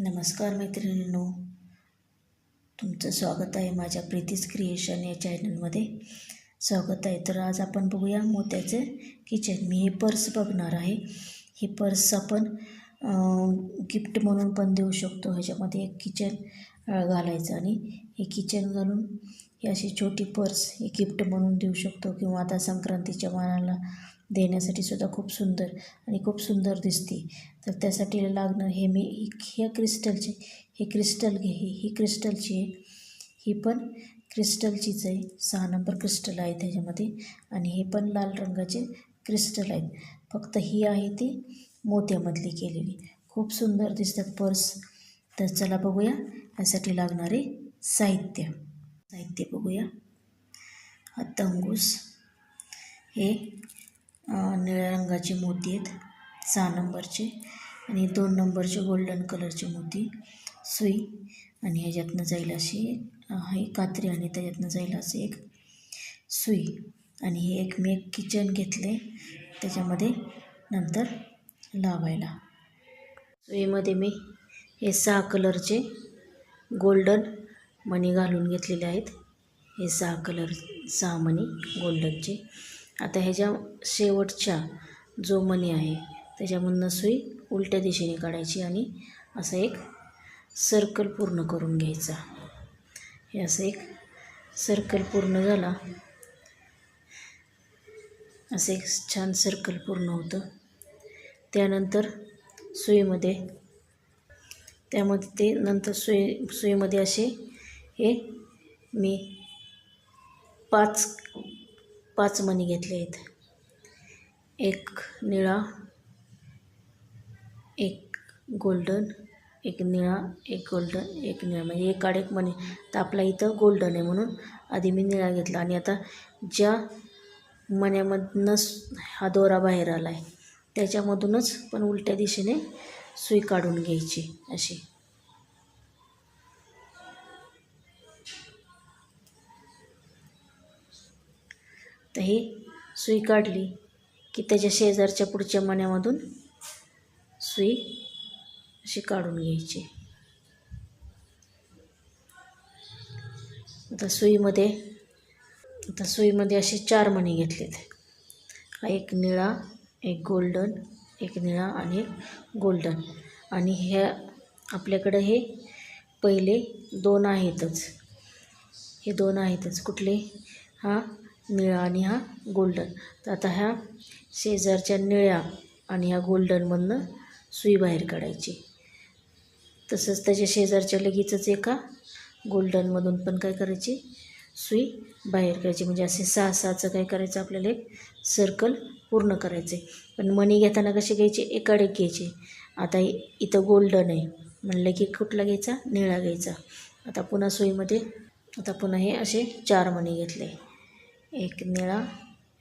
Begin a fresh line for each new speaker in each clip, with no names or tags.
नमस्कार मैत्रिणींनो. तुमचं स्वागत आहे माझ्या प्रीतीज क्रिएशन या चॅनलमध्ये. स्वागत आहे. तर आज आपण बघूया मोत्याचे किचन. मी हे पर्स बघणार आहे. ही पर्स आपण गिफ्ट म्हणून पण देऊ शकतो. ह्याच्यामध्ये एक किचन घालायचं आणि हे किचन घालून ही अशी छोटी पर्स ही गिफ्ट म्हणून देऊ शकतो. किंवा आता संक्रांतीच्या मानाला देण्यासाठी सुद्धा खूप सुंदर आणि खूप सुंदर दिसते. तर त्यासाठी लागणार हे मी ह्या क्रिस्टलचे हे क्रिस्टल घे ही ही क्रिस्टलची आहे ही पण क्रिस्टलचीच आहे. सहा नंबर क्रिस्टल आहे त्याच्यामध्ये आणि हे पण लाल रंगाचे क्रिस्टल आहेत. फक्त ही आहे ती मोत्यामधली केलेली. खूप सुंदर दिसतात पर्स. तर चला बघूया यासाठी लागणारे साहित्य. साहित्य बघूया. हा तंगूस हे निळ्या रंगाचे मोती आहेत. सहा नंबरचे आणि दोन नंबरचे गोल्डन कलरचे मोती. सुई आणि ह्याच्यातनं जाईल अशी ही कात्री आणि त्याच्यातनं जाईल असे एक सुई. आणि हे एक मी एक किचन घेतले त्याच्यामध्ये नंतर लावायला. सुईमध्ये मी हे सहा कलरचे गोल्डन मणी घालून घेतलेले आहेत. हे सहा कलर सहा मणी गोल्डनचे. आता ह्याच्या शेवटच्या जो मणी आहे त्याच्यामधनं सुई उलट्या दिशेने काढायची आणि असा एक सर्कल पूर्ण करून घ्यायचा. हे असं एक सर्कल पूर्ण झाला. असं एक छान सर्कल पूर्ण होतं. त्यानंतर सुईमध्ये त्यामध्ये ते नंतर सुई सुईमध्ये असे हे मी पाच पाच मणी घेतले आहेत एक निळा एक गोल्डन एक निळा एक गोल्डन एक निळा. म्हणजे एक आड एक मणी. तर आपला इथं गोल्डन आहे म्हणून आधी मी निळा घेतला. आणि आता ज्या मण्यामधनंच हा दोरा बाहेर आला आहे त्याच्यामधूनच पण उलट्या दिशेने सुई काढून घ्यायची अशी. तर ही सुई काढली की त्याच्या शेजारच्या पुढच्या मण्यामधून सुई अशी काढून घ्यायची. आता सुईमध्ये आता सुईमध्ये असे चार मणी घेतलेत. हा एक निळा एक गोल्डन एक निळा आणि एक गोल्डन. आणि ह्या आपल्याकडं हे पहिले दोन आहेतच. हे दोन आहेतच. कुठले? हा निळा आणि हा गोल्डन. तर आता ह्या शेजारच्या निळ्या आणि ह्या गोल्डनमधनं सुई बाहेर काढायची. तसंच त्याच्या शेजारच्या लगेचच एका गोल्डनमधून पण काय करायची? सुई बाहेर करायची म्हणजे असे सहा सहाचं काय करायचं? आपल्याला एक सर्कल पूर्ण करायचे पण मणी घेताना कसे घ्यायचे? एकाडेक घ्यायचे. आता इथं गोल्डन आहे. म्हणलं की कुठला घ्यायचा? निळा घ्यायचा. आता पुन्हा सुईमध्ये आता पुन्हा हे असे चार मणी घेतले. एक निळा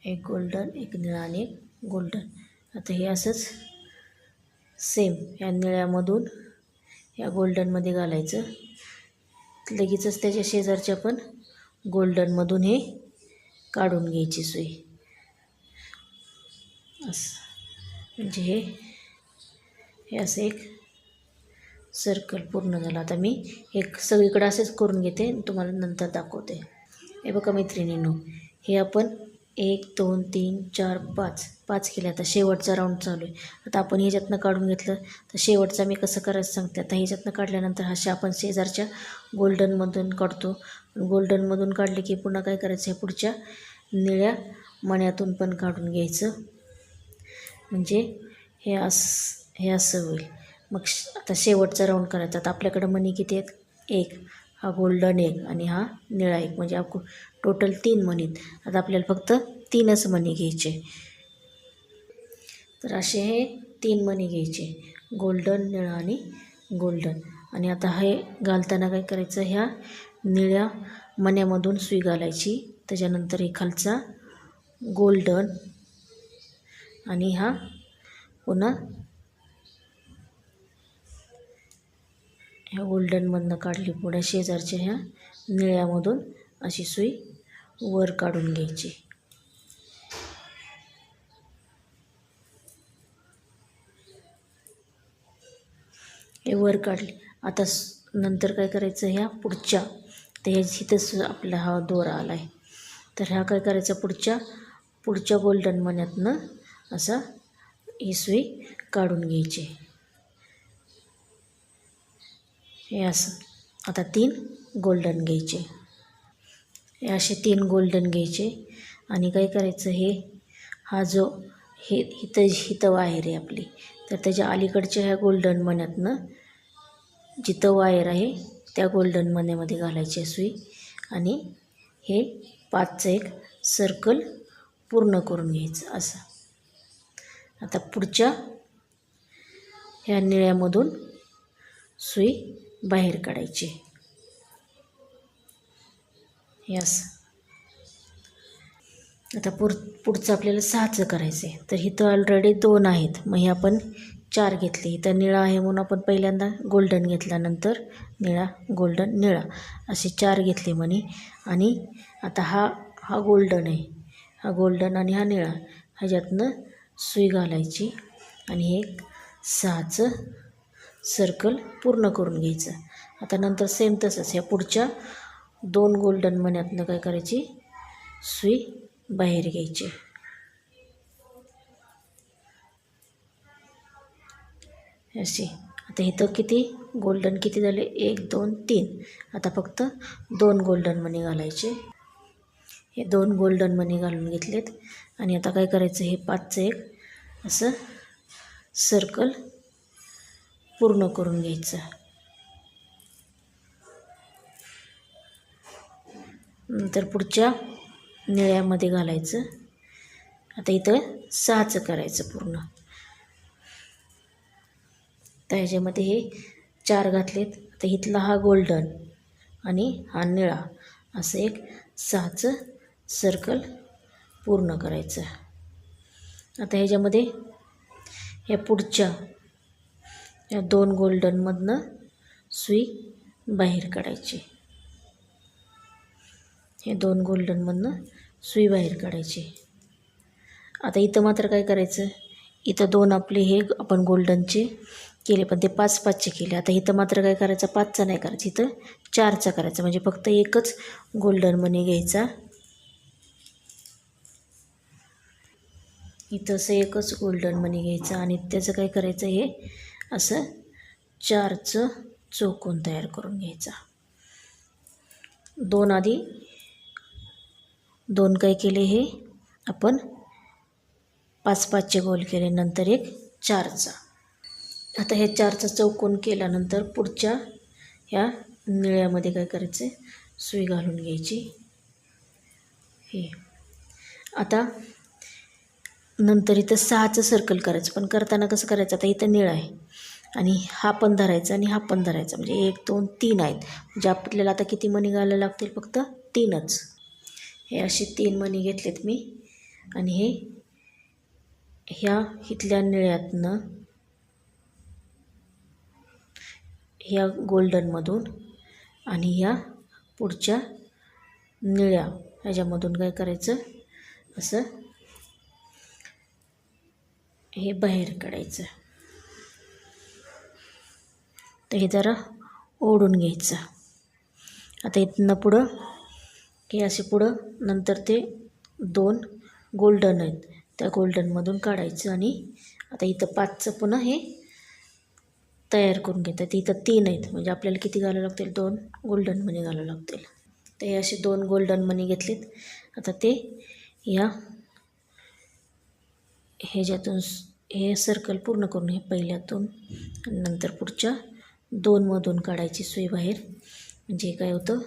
एक गोल्डन एक निळा आणि एक गोल्डन. आता हे असंच सेम या निळ्यामधून या गोल्डनमध्ये घालायचं. लगेचच त्याच्या शेजारच्या पण गोल्डनमधून हे काढून घ्यायची सुई असं. म्हणजे हे हे असं एक सर्कल पूर्ण झालं. आता मी एक सगळीकडे असेच करून घेते तुम्हाला नंतर दाखवते. हे बघा मैत्रिणींनो हे आपण एक दोन तीन चार पाच पाच केले. आता शेवटचा राऊंड चालू आहे. आता आपण ह्याच्यातनं काढून घेतलं तर शेवटचा मी कसं करायचं सांगते. आता ह्याच्यातनं काढल्यानंतर हा आपण शेजारच्या गोल्डनमधून काढतो. गोल्डनमधून काढले की पुन्हा काय करायचं? आहे पुढच्या निळ्या मण्यातून पण काढून घ्यायचं. म्हणजे हे असं हे असं होईल. मग आता शेवटचा राऊंड करायचा. आता आपल्याकडं मनी किती आहेत? एक. हा गोल्डन एक आणि हा निळा एक. म्हणजे आप टोटल तीन मनीत आता आपल्याला फक्त तीनच मणी घ्यायचे. तर असे हे तीन मणी घ्यायचे. गोल्डन निळा आणि गोल्डन आणि आता हे घालताना काय करायचं? ह्या निळ्या मण्यामधून सुई घालायची. त्याच्यानंतर हे खालचा गोल्डन आणि हा पुन्हा ह्या गोल्डनमधनं काढली पुढे शेजारच्या ह्या निळ्यामधून अशी सुई वर काढून घ्यायची. हे वर काढले. आता नंतर काय करायचं ह्या पुढच्या तर ह्या इथंच आपला हा दोरा आला आहे तर ह्या काय करायचा पुढच्या पुढच्या गोल्डन मण्यातनं असा ही सुई काढून घ्यायची. हे असं. आता तीन गोल्डन घ्यायचे. हे असे तीन गोल्डन घ्यायचे. आणि काय करायचं हे? हा जो हे इथं इथं वायर आहे आपली. तर त्याच्या अलीकडच्या ह्या गोल्डन मण्यातनं जिथं वायर आहे त्या गोल्डन मण्यामध्ये घालायची सुई. आणि हे पाचचं एक सर्कल पूर्ण करून घ्यायचं असं. आता पुढच्या ह्या निळ्यामधून सुई बाहेर काढायची. यस आता पुढ पुढचं आपल्याला सहाचं करायचं आहे तर इथं ऑलरेडी दोन आहेत. मग हे आपण चार घेतले. इथं निळा आहे म्हणून आपण पहिल्यांदा गोल्डन घेतल्यानंतर निळा गोल्डन निळा असे चार घेतले म्हणे. आणि आता हा हा गोल्डन आहे. हा गोल्डन आणि हा निळा ह्याच्यातनं सुई घालायची. आणि हे सहाचं सर्कल पूर्ण करून घ्यायचं. आता नंतर सेम तसंच. ह्या पुढच्या दोन गोल्डन मण्यातनं काय करायची? सुई बाहेर घ्यायची. अशी. आता इथं किती? गोल्डन किती झाले? एक दोन तीन. आता फक्त दोन गोल्डन मनी घालायचे. हे दोन गोल्डन मनी घालून घेतलेत. आणि आता काय करायचं? हे पाचचं एक असं सर्कल पूर्ण करून घ्यायचं. नंतर पुढच्या निळ्यामध्ये घालायचं. आता इथं सहाचं करायचं पूर्ण. तर ह्याच्यामध्ये हे चार घातलेत. आता इथला हा गोल्डन आणि हा निळा. असं एक सहाचं सर्कल पूर्ण करायचं. आता ह्याच्यामध्ये ह्या पुढच्या या दोन गोल्डनमधनं सुई बाहेर काढायची. हे दोन गोल्डनमधनं सुई बाहेर काढायची. आता इथं मात्र काय करायचं? इथं दोन आपले हे आपण गोल्डनचे केले पण ते पाच पाचचे केले. आता इथं मात्र काय करायचं? पाचचा नाही करायचं. इथं चारचा करायचा. म्हणजे फक्त एकच गोल्डन मनी घ्यायचा. इथं असं एकच गोल्डन मनी घ्यायचं आणि त्याचं काय करायचं? हे असं चारचं चौकोन तयार करून घ्यायचा. दोन आधी दोन काय केले हे? आपण पाच पाचचे गोल केले नंतर एक चारचा. आता हे चारचा चौकोन केल्यानंतर पुढच्या ह्या निळ्यामध्ये काय करायचं? सुई घालून घ्यायची. हे. आता नंतर इथं सहाचं सर्कल करायचं. पण करताना कसं करायचं? आता इथं निळा आहे. आणि हा पण धरायचा आणि हा पण धरायचा. म्हणजे एक दोन तीन आहेत. म्हणजे आपल्याला आता किती मणी घालायला लागतील? फक्त तीनच. हे असे तीन मणी घेतलेत मी. आणि हे ह्या इथल्या निळ्यातनं ह्या गोल्डनमधून आणि ह्या पुढच्या निळ्या ह्याच्यामधून काय करायचं? असं हे बाहेर काढायचं. तर हे जरा ओढून घ्यायचं. आता इथनं पुढं की असे पुढं नंतर ते दोन गोल्डन आहेत. त्या गोल्डनमधून काढायचं आणि आता इथं पाचचं पुन्हा हे तयार करून घेतात. इथं तीन आहेत. म्हणजे आपल्याला किती घालावं लागतील? दोन गोल्डन मनी घालावं लागतील. तर हे असे दोन गोल्डन मनी घेतलेत. आता ते या ह्याच्यातून हे सर्कल पूर्ण करून हे पहिल्यातून नंतर पुढच्या दोनमधून काढायची सुई बाहेर. म्हणजे काय होतं?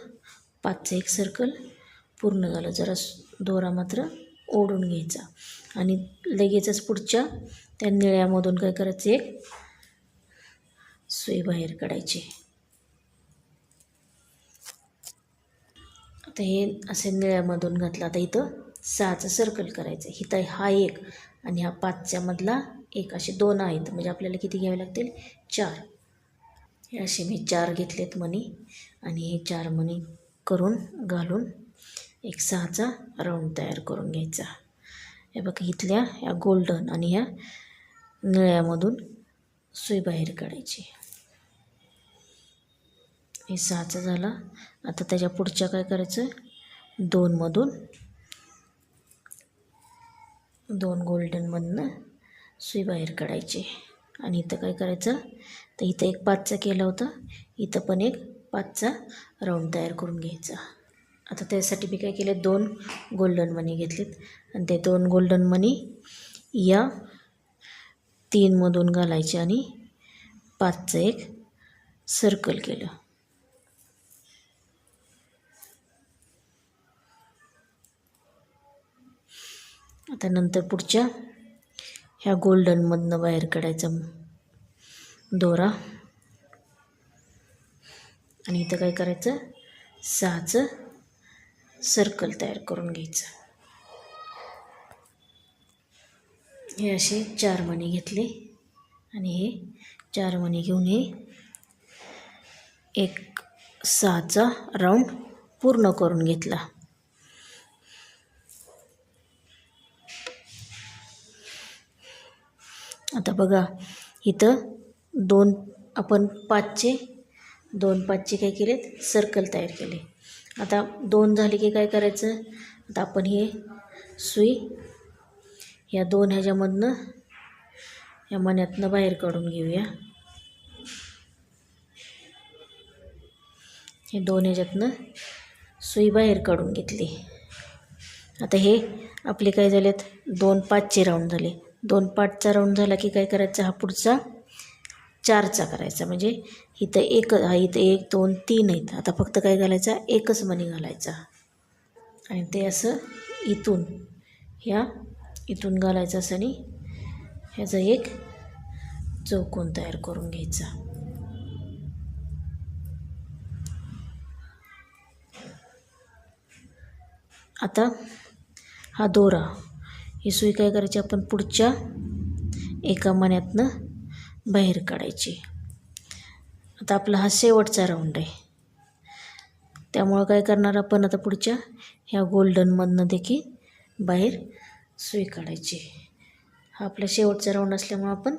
पाचचं एक सर्कल पूर्ण झालं. जरा दोरा मात्र ओढून घ्यायचा. आणि लगेचच पुढच्या त्या निळ्यामधून काय करायचं? एक सुई बाहेर काढायची. आता हे असे निळ्यामधून घातलं. आता इथं सहाचं सर्कल करायचं. इथं हा एक आणि हा पाचच्यामधला एक. असे दोन आहेत. म्हणजे आपल्याला किती घ्यावे लागतील? चार. हे असे मी चार घेतलेत मनी आणि हे चार मनी करून घालून एक सहाचा राऊंड तयार करून घ्यायचा. हे बघा इथल्या ह्या गोल्डन आणि ह्या निळ्यामधून सुई बाहेर काढायची. हे सहाचा झाला. आता त्याच्या पुढच्या काय करायचं दोनमधून दोन गोल्डनमधनं सुई बाहेर काढायची. आणि इथं काय करायचं? तर इथं एक पाचचा केला होता. इथं पण एक पाचचा राऊंड तयार करून घ्यायचा. आता त्यासाठी मी काय केले दोन गोल्डन मनी घेतलेत. आणि ते दोन गोल्डन मनी या तीनमधून घालायचे आणि पाचचं एक सर्कल केलं. आता नंतर पुढच्या ह्या गोल्डनमधनं बाहेर काढायचा दोरा. आणि इथं काय करायचं? सहाचं सर्कल तयार करून घ्यायचं. हे असे चार मणी घेतले आणि हे चार मणी घेऊन हे एक सहाचा राऊंड पूर्ण करून घेतला. आता बघा इथं दोन आपण पाचचे दोन पाचचे काय केलेत? सर्कल तयार केले. आता दोन झाले की काय करायचं? आता आपण हे सुई या दोन ह्याच्यामधनं या मण्यातनं बाहेर काढून घेऊया. हे दोन ह्याच्यातनं सुई बाहेर काढून घेतली. आता हे आपले काय झालेत? दोन पाचचे राऊंड झाले. दोन पाचचा राऊंड झाला की काय करायचं? हा पुढचा चारचा करायचा. म्हणजे इथं एक हा इथं एक दोन तीन आहेत. आता फक्त काय घालायचा? एकच मणी घालायचा. आणि ते असं इथून ह्या इथून घालायचं असं आणि ह्याचा एक चौकोन तयार करून घ्यायचा. आता हा दोरा. ही सुई काय करायची? आपण पुढच्या एका मण्यातनं बाहेर काढायची. आता आपला हा शेवटचा राऊंड आहे. त्यामुळं काय करणार आपण आता पुढच्या? ह्या गोल्डनमधनं देखील बाहेर सुई काढायची हा आपला शेवटचा राऊंड असल्यामुळं आपण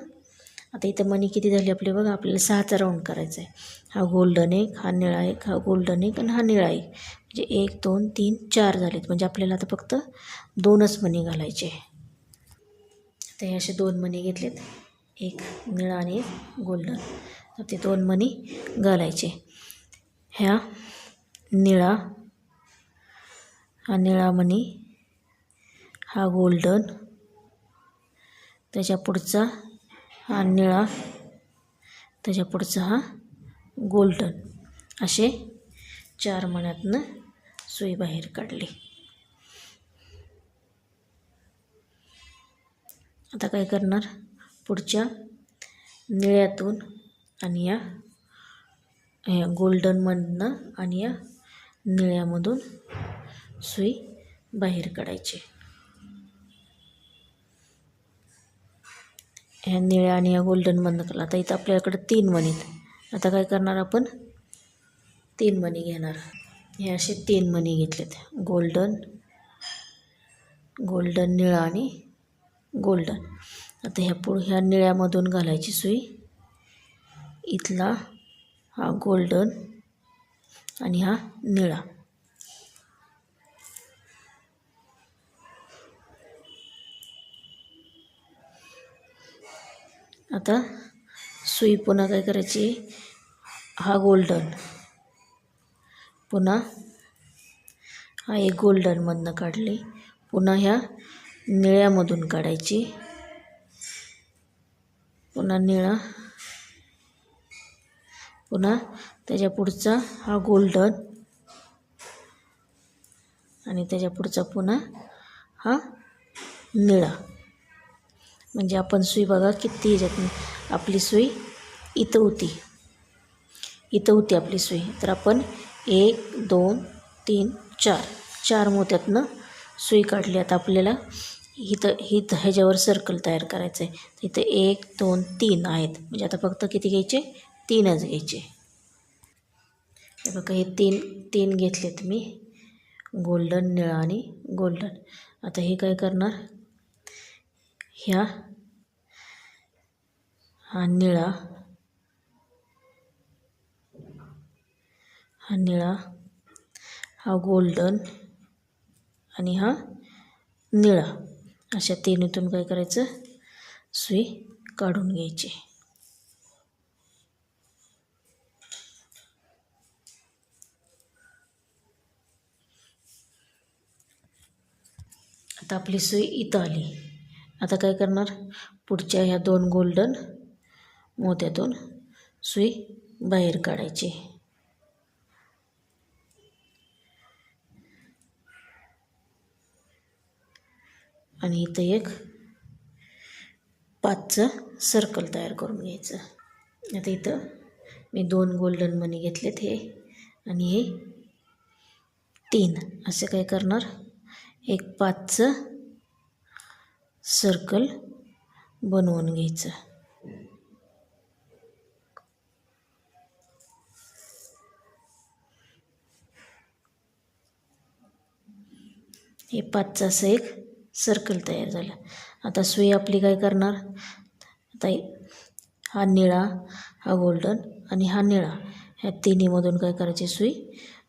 आता इथं मनी किती झाली आपली बघा आपल्याला सहाचा राऊंड करायचा आहे. हा गोल्डन एक हा निळा एक हा गोल्डन एक आणि हा निळा एक. म्हणजे एक दोन तीन चार झालेत. म्हणजे आपल्याला आता फक्त दोनच मनी घालायचे आता हे असे दोन मनी घेतलेत. एक निळा आणि एक गोल्डन. तर ते दोन मणी घालायचे. ह्या निळा हा निळा मणी हा गोल्डन. त्याच्या पुढचा हा निळा त्याच्या पुढचा हा गोल्डन. असे चार मण्यातनं सुई बाहेर काढली. आता काय करणार? पुढच्या निळ्यातून आणि या ह्या गोल्डनमधनं आणि या निळ्यामधून सुई बाहेर काढायची. ह्या निळ्या आणि या गोल्डनमधनं काढला आता इथं आपल्याकडं तीन मणीत आता काय करणार आपण? तीन मणी घेणार. हे असे तीन मणी घेतलेत. गोल्डन गोल्डन निळा आणि गोल्डन. आता ह्या पुढ ह्या निळ्यामधून घालायची सुई. इथला हा गोल्डन आणि हा निळा. आता सुई पुन्हा काय करायची? हा गोल्डन. पुन्हा हा एक गोल्डनमधनं काढली. पुन्हा ह्या निळ्यामधून काढायची. पुन्हा निळा. पुन्हा त्याच्या पुढचा हा गोल्डन. आणि त्याच्या पुढचा पुन्हा हा निळा. म्हणजे आपण सुई बघा किती ह्याच्यात आपली सुई इथं होती. इथं होती आपली सुई. तर आपण एक दोन तीन चार. चार मोत्यातनं सुई काढली. आता आपल्याला इथं इथं ह्याच्यावर सर्कल तयार करायचं आहे इथं एक दोन तीन आहेत. म्हणजे आता फक्त किती घ्यायचे? तीनच घ्यायचे. हे बघा हे तीन तीन घेतलेत मी. गोल्डन निळा आणि गोल्डन आता हे काय करणार? ह्या हा निळा. हा निळा हा गोल्डन आणि हा निळा. अशा तिन्हीतून काय करायचं? सुई काढून घ्यायची. आता आपली सुई इथं आली. आता काय करणार? पुढच्या ह्या दोन गोल्डन मोत्यातून सुई बाहेर काढायची. आणि इथं एक पाचचं सर्कल तयार करून घ्यायचं. आता इथं मी दोन गोल्डन मनी घेतलेत हे. आणि हे तीन. असे काय करणार? एक पाचचं सर्कल बनवून घ्यायचं. हे पाचचं असं एक सर्कल तयार झालं. आता सुई आपली काय करणार? आता हा निळा हा गोल्डन आणि हा निळा. ह्या तिन्हीमधून काय करायची? सुई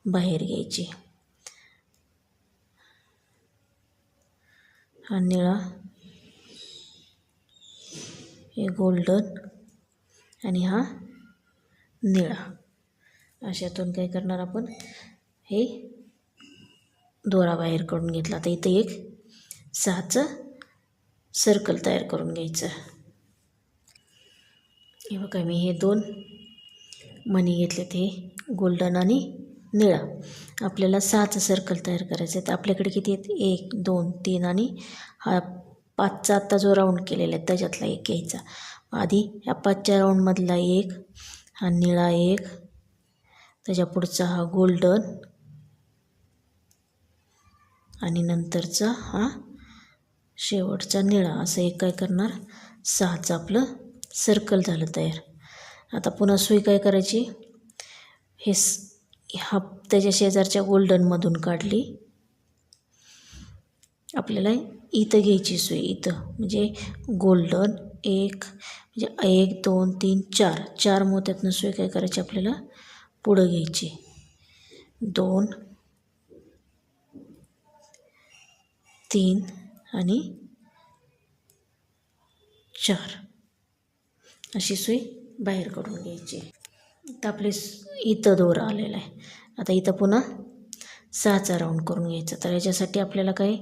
बाहेर घ्यायची. हा निळा हे गोल्डन आणि हा निळा. अशातून काय करणार आपण? हे दोरा बाहेर काढून घेतला. आता इथे एक सहाचं सर्कल तयार करून घ्यायचं. हे बघा मी हे दोन मणी घेतलेत हे गोल्डन आणि निळा. आपल्याला सहाचं सर्कल तयार करायचं आहे तर आपल्याकडे किती आहेत? एक दोन तीन आणि हा पाचचा आत्ता जो राऊंड केलेला आहे त्याच्यातला एक घ्यायचा. आधी ह्या पाचच्या राऊंडमधला एक हा निळा एक त्याच्या पुढचा हा गोल्डन आणि नंतरचा हा शेवटचा निळा असं एक काय करणार? सहाचं आपलं सर्कल झालं तयार. आता पुन्हा सुई काय करायची? हे स हा त्याच्या शेजारच्या गोल्डनमधून काढली. आपल्याला इथं घ्यायची सुई इथं. म्हणजे गोल्डन एक म्हणजे एक दोन तीन चार. चार मोत्यातनं सुई काय करायची आपल्याला? पुढं घ्यायची. दोन तीन आणि चार. अशी सुई बाहेर काढून घ्यायची. आता आपले इथं दोरा आलेला आहे. आता इथं पुन्हा सहाचा राऊंड करून घ्यायचा. तर याच्यासाठी आपल्याला काय?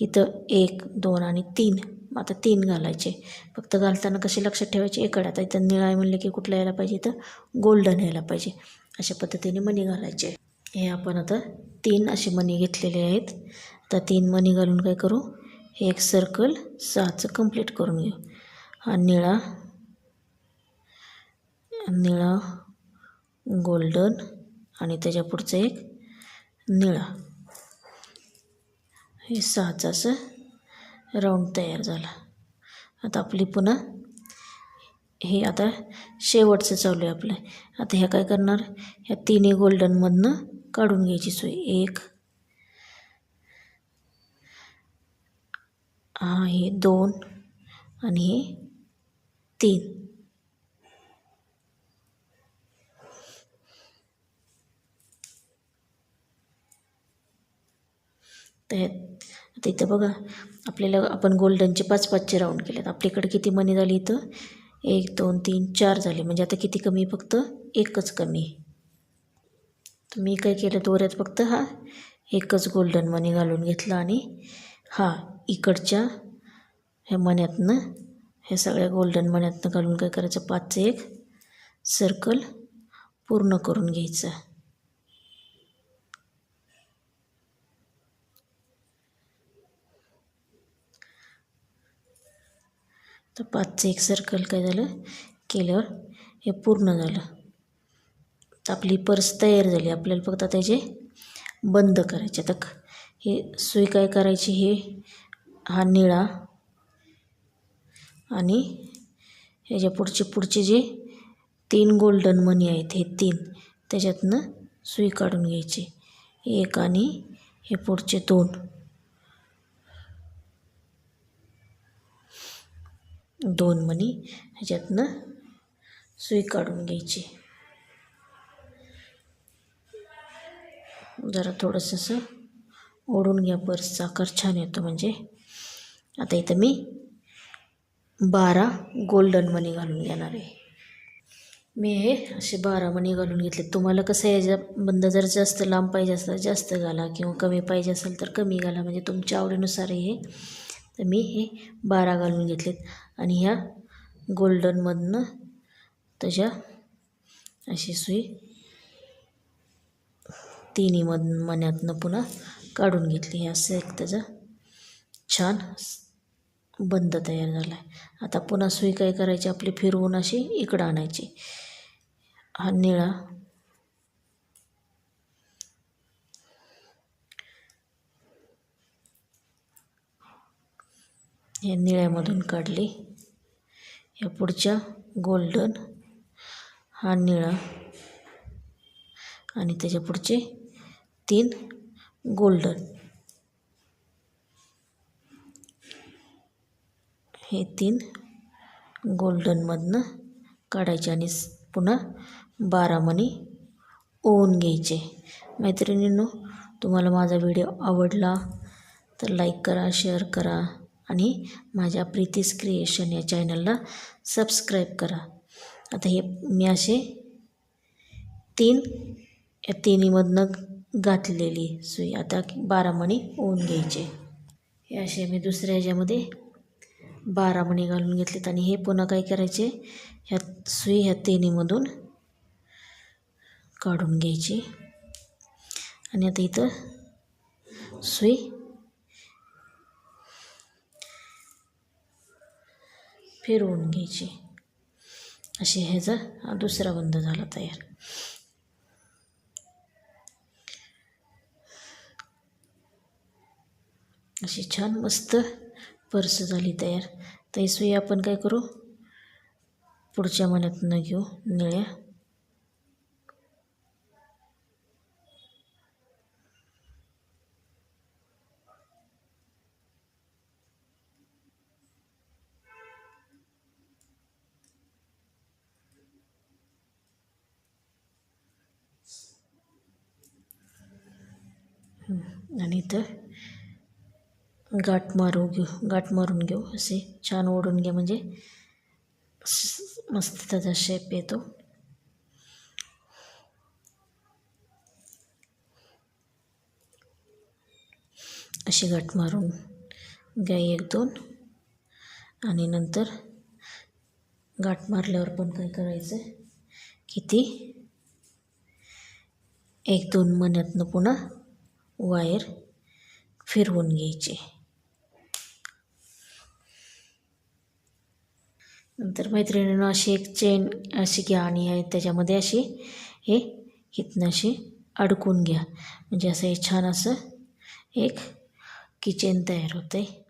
इथं एक दोन आणि तीन. आता तीन घालायचे. फक्त घालताना कसे लक्षात ठेवायचे? इकडे आता इथं निळा आहे म्हणलं की कुठला यायला पाहिजे? इथं गोल्डन यायला पाहिजे. अशा पद्धतीने मणी घालायचे. हे आपण आता तीन असे मणी घेतलेले आहेत. आता तीन मणी घालून काय करू? हे एक सर्कल सहाचं कंप्लीट करून घेऊ. हा निळा निळा गोल्डन आणि त्याच्या पुढचं एक निळा. हे सहाचं असं राऊंड तयार झाला. आता आपली पुन्हा हे आता शेवटचं चालू आहे आपलं. आता ह्या काय करणार? ह्या तिन्ही गोल्डनमधनं काढून घ्यायची सोय. एक हा हे दोन आणि हे तीन. तर आता इथं बघा आपल्याला आपण गोल्डनचे पाच पाचचे राऊंड केलेत. आपल्याकडे किती मनी झाली इथं? एक दोन तीन चार झाले. म्हणजे आता किती कमी? फक्त एकच कमी. तर मी काय केलं? दोऱ्यात फक्त हा एकच गोल्डन मनी घालून घेतला आणि हा इकडच्या ह्या मण्यातनं ह्या सगळ्या गोल्डन मण्यातनं घालून काय करायचं? पाचचं एक सर्कल पूर्ण करून घ्यायचं. तर पाचचं एक सर्कल काय झालं? केल्यावर हे पूर्ण झालं. तर आपली पर्स तयार झाली. आपल्याला फक्त त्याचे बंद करायचे तर हे सुई काय करायची हे? हा निळा आणि ह्याच्या पुढचे पुढचे जे तीन गोल्डन मनी आहेत हे तीन त्याच्यातनं सुई काढून घ्यायची. एक आणि हे पुढचे दोन. दोन मनी ह्याच्यातनं सुई काढून घ्यायची. जरा थोडंसं असं ओढून घ्या पर्सचा आकार छान येतो म्हणजे. आता इथं मी बारा गोल्डन मनी घालून घेणार आहे. मी हे असे बारा मणी घालून घेतले. तुम्हाला कसं याच्या बंद जर जास्त लांब पाहिजे असेल तर जास्त घाला किंवा कमी पाहिजे असेल तर कमी घाला. म्हणजे तुमच्या आवडीनुसार हे तर मी हे बारा घालून घेतलेत. आणि ह्या गोल्डनमधनं त्याच्या अशी सुई तिन्ही मध मण्यातनं पुन्हा काढून घेतली हे असं एक त्याचं छान बंद तयार झाला आहे आता पुन्हा सुई काय करायची? आपली फिरवून अशी इकडं आणायची. हा निळा. या निळ्यामधून काढली. या पुढच्या गोल्डन हा निळा. आणि त्याच्या पुढचे तीन गोल्डन. हे तीन गोल्डनमधनं काढायचे आणि पुन्हा बारा मणी ओवून घ्यायचे. मैत्रिणींनो तुम्हाला माझा व्हिडिओ आवडला तर लाईक करा शेअर करा आणि माझ्या प्रीतीस क्रिएशन या चॅनलला सबस्क्राईब करा. आता हे मी असे तीन या तिन्हीमधनं घातलेली सुई. आता बारा मणी ओवून घ्यायचे. हे असे मी दुसऱ्या ह्याच्यामध्ये बारा मणी घालून घेतलेत आणि हे पुन्हा काय करायचे? ह्या सुई ह्या तेनीमधून काढून घ्यायची. आणि आता इथं सुई फिरवून घ्यायची. असे ह्याचा हा दुसरा बंद झाला तयार. अशी छान मस्त पर्स झाली तयार. तर ही सुई आपण काय करू? पुढच्या मण्यात न घेऊ निळ्या हं, आणि इथं गाठ मारू घेऊ गाठ मारून घेऊ असे छान ओढून घ्या म्हणजे मस्त त्याचा शेप येतो. अशी गाठ मारून घ्या एक दोन. आणि नंतर गाठ मारल्यावर पण काय करायचं की ती एक दोन महिन्यातनं पुन्हा वायर फिरवून घ्यायची. नंतर मैत्रिणीनं अशी एक चेन अशी घ्या आणि त्याच्यामध्ये अशी हे इथनं अशी अडकून घ्या. म्हणजे असं हे छान असं एक किचन तयार होतं आहे